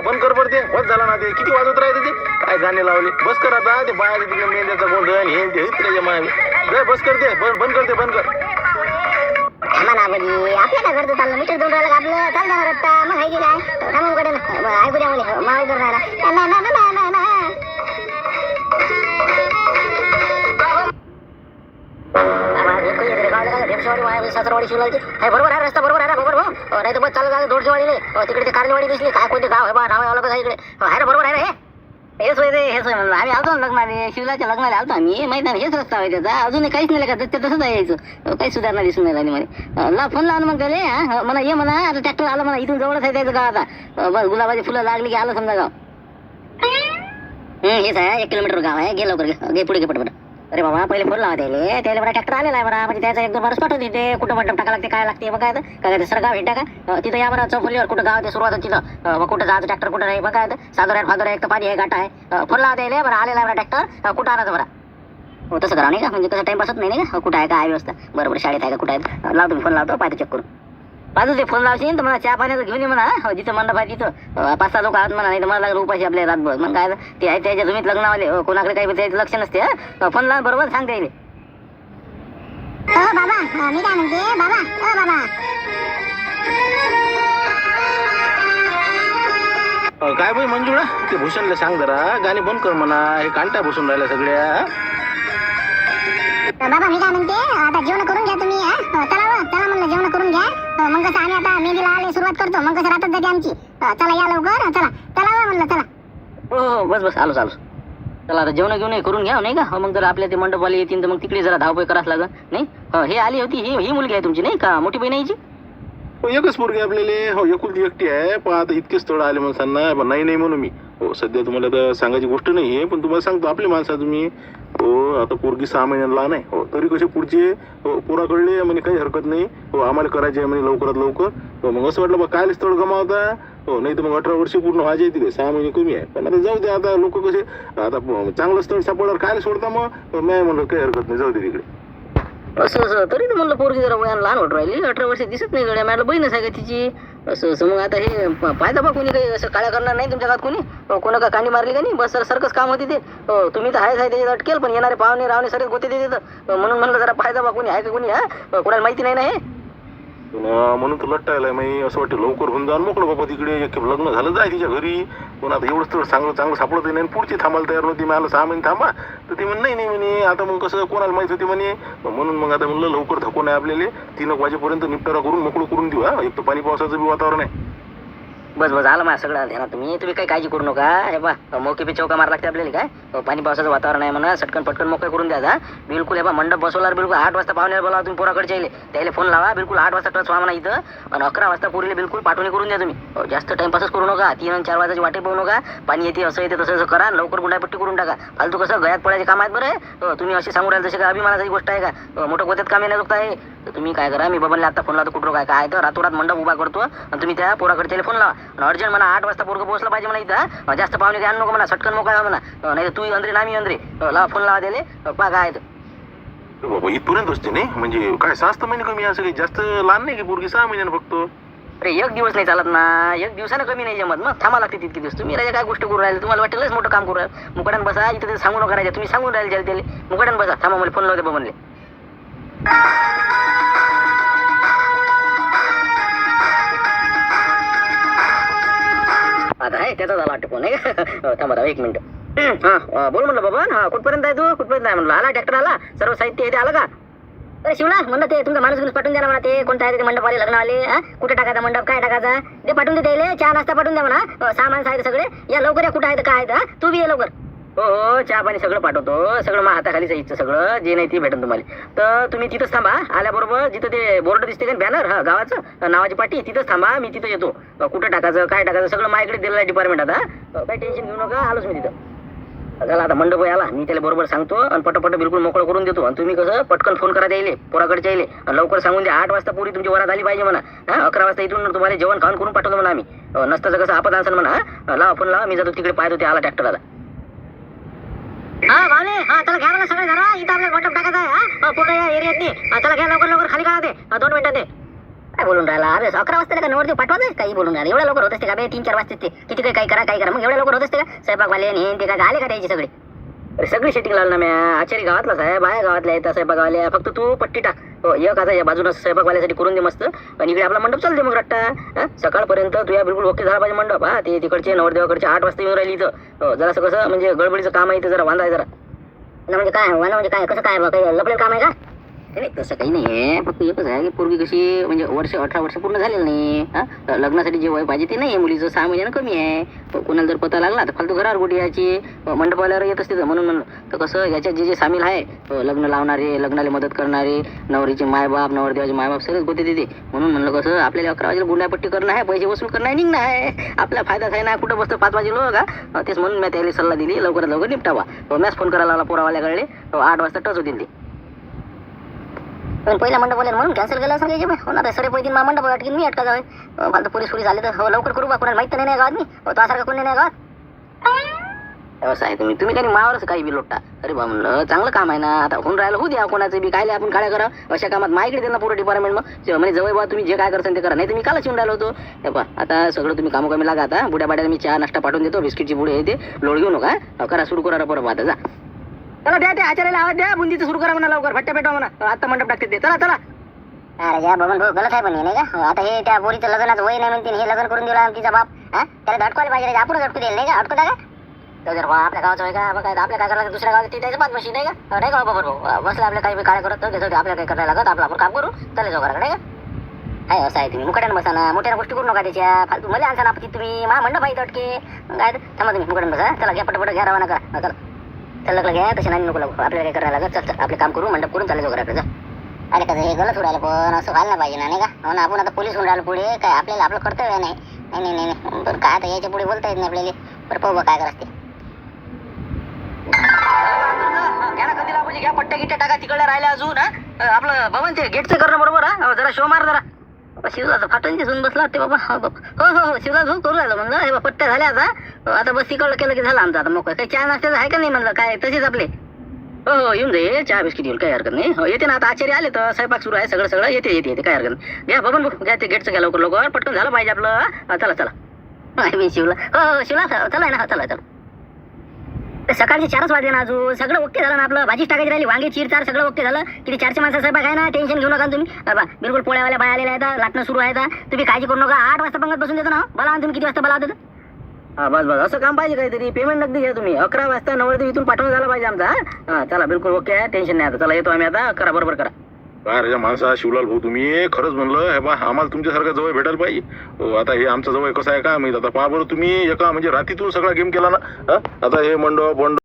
बंद कर पडते. बस झाला ना ते. किती वाजत राहते ते? काय गाणे लावले? बस कर आता. ते बाया तिकडे मेंद्याचा गोंधळ हे ते त्याच्यामागे बस करते बंद बंद करते बंद कर. थांबा ना बाजी आपल्या काय करतो चाललं. मीटर दोन राहिलं आपलं? चाल द्या मग आहे की काय? थांबा ना. ऐकू द्या मुले. मावळ कर राहिला. ना ना ना ना ना सासरवाडी शिवलालची आहे बरोबर आहे रस्ता बरोबर आहे ना बरोबर भाऊ? हो, नाही तर बस चालत जायचं हो, तिकडे ते कारलेवाडी दिसली. काय कोणते गाव? आहे बा नाव आलं कसं इकडे. हो, आहे ना बरोबर आहे ना हे? हेच होय ते हेच होय म्हणलं. आम्ही आलतो लग्नाने शिवलाच्या लग्नाला आलतो आम्ही. माहीत नाही हेच रस्ता आहे त्याचा. अजून काहीच नाही का ते तसंच आहे यायचं. काही सुधारणा दिसून नाही राहिली म्हणे. ला फोन लावून मग त्याले हा? म्हणा ये म्हणा आता ट्रॅक्टर आलं म्हणा इथून जवळच आहे त्याचं गाव आता. बस गुलाबाची फुलं लागली की आलं समजा गाव. हेच आहे एक किलोमीटर गाव आहे. गे लवकर गे पुढे गे पटपट. अरे बाबा पहिले फोन लावा त्याले त्याला बरा ट्रॅक्टर आलेला आहे बरा म्हणजे त्याचा एक दोन बारच पाठवून देते कुठं मंडप टाका लागते काय लागते मग काय ते सरगाव हे टाका तिथं या बरा चौफुलीवर कुठं गाव ते सुरुवात तिथं. मग कुठं जायचं ट्रॅक्टर कुठं नाही मग सादर आहे फादर आहे एक तर पाणी आहे गाठा आहे. फोन लावा त्याले बरं आलेला आहे बरा ट्रॅक्टर कुठं आणायचं बरा? हो तसं करा नाही का? म्हणजे कसं टाइम बसत नाही नाही का? कुठं आहे काय व्यवस्था? बरोबर शाळेत आहे का कुठं आहे? लावतो मी फोन लावतो पाहिजे चेक करून. ते फोन लावशील तर मला चहा पाण्याचं घेऊन ये म्हणा हो, जिथं मंडप आहे तिथं. पाच सहा लोक आहात म्हणा नाही तर मला लागलं उपाशी आपल्या रातभर. मग काय ते आहे त्याच्या तुम्हीच लग्नावाले कोणाकडे काही त्याचं लक्ष नसते हं. फोन लावून बरोबर सांगता येईल बाबा मी काय म्हणते? बाबा ओ बाबा. अं, काय बाई मंजुळा? ते भूषणला सांग जरा. गाणे बंद कर म्हणा. हे कांट्या बसून राहिल्या सगळ्या बाबा मी काय म्हणते आता जेवण करून घ्या तुम्ही हा? चला चला म्हणलं जेवण करून घ्या. मग कसं आम्ही आता मेहंदीला आले सुरुवात करतो. मग कसं राहतात जाते आमची. चला या लवकर. चला. चला वा म्हणलं चला. हो हो बस बस. आलो चालू. चला आता जेवण घेऊन करून घ्या नाही का? मग जर आपल्या ते मंडपवाले येतील तर मग तिकडे जरा धावपळ करावं लागेल नाही? हो, हे आली होती ही ही मुलगी आहे तुमची नाही का? मोठी बहीण आहे हो, एकच पोरगी आपल्याला. हो एकुलती एकटी आहे. पण आता इतके स्थळ आले माणसांना. पण नाही नाही म्हणून मी. हो सध्या तुम्हाला तर सांगायची गोष्ट नाही आहे पण तुम्हाला सांगतो आपली माणसं तुम्ही. हो आता पोरगी सहा महिन्याला लहान आहे. हो तरी कसे पुढचे हो, पोराकडले म्हणजे काही हरकत नाही. हो आम्हाला करायचे आहे म्हणजे लवकरात लवकर. हो मग असं वाटलं बा काय स्थळ गमावता? हो नाही तर मग अठरा वर्ष पूर्ण व्हायचे तिथे सहा महिने कमी आहे. पण आता जाऊ दे आता लोक कसे आता चांगलं स्थळ सापडल्यावर काय सोडता मग? हो, नाही म्हणलं काही हरकत नाही. जाऊ दे तिकडे. असं असं. तरी तर म्हणलं पोरगी जरा वयानं लहान वाटू राहिली. अठरा वर्ष दिसत नाही गड्या. मॅडम बहीणच आहे का तिची? असं असं. मग आता हे प- बा कोणी काही. असं काळ्या करणार नाही तुमच्या घरात कोणी? कोणा का कांडी मारली का नाही? बस सर सरकच काम होते ते. तुम्ही तर आहेच आहे त्याच्यात अटकेल पण येणारे पाहुणे रावणे सगळे गोते ते तर म्हणून म्हणलं जरा पाहायचा बा कोणी. आहे का कोणी? हा? कोणाला माहिती नाही ना हे? म्हणून तर लट्टायला मी असं वाटतं लवकर होऊन जाऊन मोकळं बाबा तिकडे. एक लग्न झालं जाय तिच्या घरी. पण आता एवढंच तर चांगलं चांगलं सापडत नाही आणि पुढची थांबायला तयार नव्हती मी आलं सहा महिने थांबा. तर ती म्हणे नाही नाही म्हणे आता मग कसं कोणाला माहीत होती म्हणे. म्हणून मग आता म्हणलं लवकर थकून आहे आपल्याला. तीन एक वाजेपर्यंत निपटारा करून मोकळं करून देऊ हा. एक तर पाणी पावसाचं बी वातावरण आहे. बस बस आलं माझ्या सगळं. ध्यानात तुम्ही तुम्ही काही काळजी करू नका. हे बा मोके पे चौका मार लागते आपल्याला काय? हो, पाणी पावसाचं वातावरण आहे म्हणा सटकन पटकन मोकळे करून द्या जा. बिलकुल हे बा मंडप बसवल्यावर बिलकुल आठ वाजता पाहुण्याला बोलावा तुम्ही पोराकडे येईल त्याला फोन लावा बिलकुल आठ वाजता टच व्हा म्हणा इथं. आणि अकरा वाजता पुरीला बिलकुल पाठवणी करून द्या तुम्ही. हो, जास्त टाइमपासच करू नका. तीन आणि चार वाजाची वाटे पाहू नका. पाणी येते असं येते तसं असं करा. लवकर गुंडापट्टी करून टाका. फालतू कसं गळ्यात पडायचे काम आहेत बरं. हो, तुम्ही असे सांगू राहिले जसे का अभिमानाची गोष्ट आहे का? मोठं गोत्यात काम येण्याजोगतं आहे. तर तुम्ही काय करा मी बाबांना आता फोन लावतो कुठं काय काय तर रातोरात मंडप उभा करतो. आणि तुम्ही त्या पोराकडे फोन लावा. अर्जंट म्हणा आठ वाजता पोरगं पोहोचलं पाहिजे म्हणा इथं जास्त पाहुणे घ्या नको म्हणा सटकन मोकळा म्हणा. नाही तू अंद्रे ना मी अंद्रे लावा फोन लावा अं, पहा काय. बाबा इथपर्यंत असते नाही? म्हणजे काय सहा महिने कमी असं काही? जास्त लहान नाही की पोरगी सहा महिन्यानं फक्त? अरे एक दिवस नाही चालत ना. एक दिवसानं कमी नाही जमत मग थांबा लागते तितके दिवस. तुम्ही राजा काय गोष्ट करू राहिले? तुम्हाला वाटेल लयच मोठं काम करू राहिले? मुकड्यान बसा इथं सांगू नका राजा. तुम्ही सांगून राहिले त्याला त्याला. मुकड्यान बसा. थांबा मला फोन लावते म्हणले. आता आहे त्याचा झाला वाटतं फोन आहे हो, थांबा थांबा एक मिनिट. हा बोल म्हणलं बाबा हा कुठपर्यंत आहे तू? कुठपर्यंत आहे म्हणलं? आला ट्रॅक्टर आला? सर्व साहित्य इथे आलं का? अरे शिवला म्हणलं ते तुमचा माणूस पाठवून द्या ना म्हणा ते कोणता आहे ते मंडप आले लग्न आले कुठे टाकायचा मंडप काय टाकायचा? ते पाठवून दे त्याले चहा नाश्ता पाठवून द्या म्हणा. सामान सहा आहेत सगळे. या लवकर या कुठं आहेत काय आहेत तू बी ये लवकर. हो हो चहा पाणी सगळं पाठवतो. सगळं मग हाताखाली जायचं सगळं. जे नाही ते भेटेल तुम्हाला. तर तुम्ही तिथंच थांबा. आल्याबरोबर जिथं ते बोर्ड दिसते का बॅनर हा गावाचं नावाची पाटी तिथंच थांबा. मी तिथं येतो. कुठं टाकायचं काय टाकायचं सगळं माझ्याकडे दिलेलं आहे डिपार्टमेंट आता. काही टेन्शन घेऊ नका आलोच मी तिथं. झाला आता मंडप आला. मी त्याला बरोबर सांगतो आणि पटपट बिलकुल मोकळं करून देतो. आणि तुम्ही कसं पटकन फोन करा द्यायले पोराकडे यायले आणि लवकर सांगून द्या. आठ वाजता पुरी तुमची वरात आली पाहिजे म्हणा. हा अकरा वाजता इथून तुम्हाला जेवण खाऊन करून पाठवतो म्हणा आम्ही. नसताचं कसं आपत असेल म्हणा लावा फोन लावा. मी जातो तिकडे पाहतो ते आला ट्रॅक्टर आला हा भावने हा त्याला घ्या मला सगळे जरा इथं आपल्याला मंडप टाकायचं आहे हा. हो, पूर्ण या एरियातनी. त्याला घ्या लवकर लवकर. खाली करा ते. हा, दोन मिनिटात ते काय बोलून राहिला? अरे अकरा वाजता का नवरदेव पाठवायचं काही बोलून राहिला. एवढ्या लवकर होत असते का बे? तीन चार वाजता ते. किती काही करा काय करा. मग एवढ्या लवकर होत असते का? स्वयंपाकवाले हे ते काय आले का त्याची सगळी? सगळी शेटिंग लावलं ना म्या. आचारी गावातलाच आहे बाया गावातल्या येतात स्वयंपाकवाले. फक्त तू पट्टी टाक. हो एक आता या बाजूला स्वयंपाकवाल्यासाठी करून दे मस्त. आणि इकडे आपला मंडप चालते मग रट्टा. सकाळपर्यंत तुया बिलकुल ओके झाला पाहिजे मंडप. हा ते तिकडचे नवरदेवाकडचे आठ वाजता येऊन राहिली इथं. हो, जरासं कसं म्हणजे गडबडीचं काम आहे ते जरा वांधा आहे जरा. म्हणजे काय वांदा म्हणजे काय कसं काय बा काम आहे का? नाही तसं काही नाही आहे. फक्त एकच आहे की पूर्वी कशी म्हणजे वर्ष अठरा वर्ष पूर्ण झालेलं नाही हा? लग्नासाठी जे वय पाहिजे ते नाही आहे. मुलीचं सहा महिन्यानं कमी आहे. कोणाला जर पता लागला तर फालतू घरावर गोटी यायची. मंडपाल्यावर येत असते म्हणून म्हणलं तर कसं याच्यात जे जे सामील आहे लग्न लावणारे लग्नाला मदत करणारे नवरीचे मायबाप नवरदेवाचे मायबाप सगळेच गोते तिथे. म्हणून म्हणलं कसं आपल्याला अकरा वाजेला गुंडापट्टी करणं आहे पैसे वसूल करणं आहे निघणं आहे. आपला फायदाच आहे ना कुठं बसतं पाच वाजे लोक का तेच म्हणून मी त्याला सल्ला दिली लवकरात लवकर निपटावा. मॅच फोन करायला लागला पोरावाल्याकडे. आठ वाजता टच होतील ते. पण पहिला मंडप बोलेल म्हणून कॅन्सल केला असं घ्यायचे होणार सरे पैसे मा मंडप अटकीन मी अटका जावे फालतू पोलीस पोलीस आले तर हो लवकर करू बा कोणाला माहीत तर नाही गावात मी हो कोणी नाही गावात असं आहे तुम्ही तुम्ही काही मावरच काही बी लोटा. अरे बा म्हणलं चांगलं काम आहे ना आता होऊन राहिलं होऊ द्या कोणाचं बी कायले आपण काळ्या करा अशा कामात माहिती त्यांना पूर्ण डिपार्टमेंट मग. म्हणजे जवळ बा तुम्ही जे काय करता ते करा नाही तुम्ही कालच येऊन राहिलो होतो. हे आता सगळं तुम्ही कामं कमी लागा आता बुड्या बाड्याला मी चहा नाश्ता पाठवून देतो बिस्किटची पुढे येते लोड घेऊ नका करा सुरू करा परत आता जा. चला द्या त्या आचार्याला आवाज द्या. बुंदीचं सुरू करा म्हणा लवकर. फट्ट्या पेटवा म्हणा. आता मंडप टाकते ते. चला चला. अरे या बबन भाऊ गलत आहे पण हे नाही का? हो, आता हे त्या पोरीचं लग्नाचं वय नाही म्हणते हे लग्न करून दिलं तिचा बाप. हा? त्याला धडकवायला पाहिजे आपण धडकू दिलं नाही का? अटकू का तो जर बा आपल्या गावाचं आहे का? मग काय आपल्या काय करायला दुसऱ्या गावात तिथे पाच मशीन नाही का? हो, नाही का हो, बबन भाऊ? बसला आपल्या काही काय करत घेतो आपल्या काही करायला लागत आपलं आपण काम करू. त्याला जाऊ करा नाही का? आहे असं आहे तुम्ही. मुकड्यानं बसा ना. मोठ्या गोष्टी करू नका त्याच्या. फालतू मला आणसा ना तुम्ही. मा मंडप आहे अटके. काय थांबा तुम्ही मुकड्यानं बसा. चला घ्या पटपट घ्या रवाना करा. चला. त्याला लागलं घ्या तसे नाही नको लागू. आपल्याला काय करायला लागत चल चल आपले काम करू मंडप करून चालले वगैरे घराकडे जा. अरे कसं हे गलत उडायला पण असं व्हायला पाहिजे ना नाही का? हो आपण आता पोलीस होऊन राहिलो पुढे काय आपल्याला आपलं कर्तव्य नाही. नाही नाही नाही नाही. पण काय आता याच्यापुढे बोलता येत नाही आपल्याला. बरं पाहू काय करायचं ते घ्या पट्ट्या गिट्ट्या टाका तिकडे राहिल्या अजून आपलं भवन ते गेटचं करणं बरोबर हा. जरा शो मार जरा. शिवलाचा फाटून दिसून बसला वाटते बाबा. हो बाबा. हो हो हो शिवदास भाऊ करू राहिलो म्हणलं. हे बा, पट्ट्या झाल्या आता. आता बस इकडलं केलं की झालं आमचं आता मग काही चहा नाश्त्याचं आहे का नाही म्हणलं? काय तसेच आपले. हो हो येऊन जाईल. चहा बिस्किट येईल काही हरकत नाही. हो येते ना आता. आचार्य आले तर स्वयंपाक सुरू आहे सगळं सगळं. येते येते येते काय हरकत नाही. घ्या बघून बघ घ्या ते गेटचं घ्या लवकर लवकर. पटकन झालं पाहिजे आपलं. चला चला. मी शिवला. हो हो शिवला. चला ना चला चला. तर सकाळचे चारच वाजले ना अजून. सगळं ओके झालं ना आपलं. भाजी टाकायची राहिली वांगे चिर चार सगळं ओके झालं. किती चारशे माणसं स्वयंपाक आहे ना टेन्शन घेऊ नका तुम्ही. बाबा बिलकुल पोळ्यावाल्या बाय आलेल्या आहेत लाटणं सुरू आहे तुम्ही काळजी करू नका. आठ वाजता पंगत बसून देतो ना. बोला तुम्ही किती वाजता बोला देतो हा बस बस. असं काम पाहिजे काहीतरी. पेमेंट नगदी घ्या तुम्ही. अकरा वाजता नवरदेव इथून पाठवून झाला पाहिजे आमचा हा? चला बिलकुल ओके टेन्शन नाही आता. चला येतो आम्ही आता. करा बरोबर करा. अरे माणसा शिवलाल भाऊ तुम्ही? खरंच म्हणलं हे बा आम्हाला तुमच्यासारखं जवळ भेटायला पाहिजे. हो, आता हे आमचं जवळ कसं आहे का माहीत? आता पहा बरं तुम्ही एका म्हणजे रात्रीतून सगळा गेम केला ना? आता हे मंडप मंडप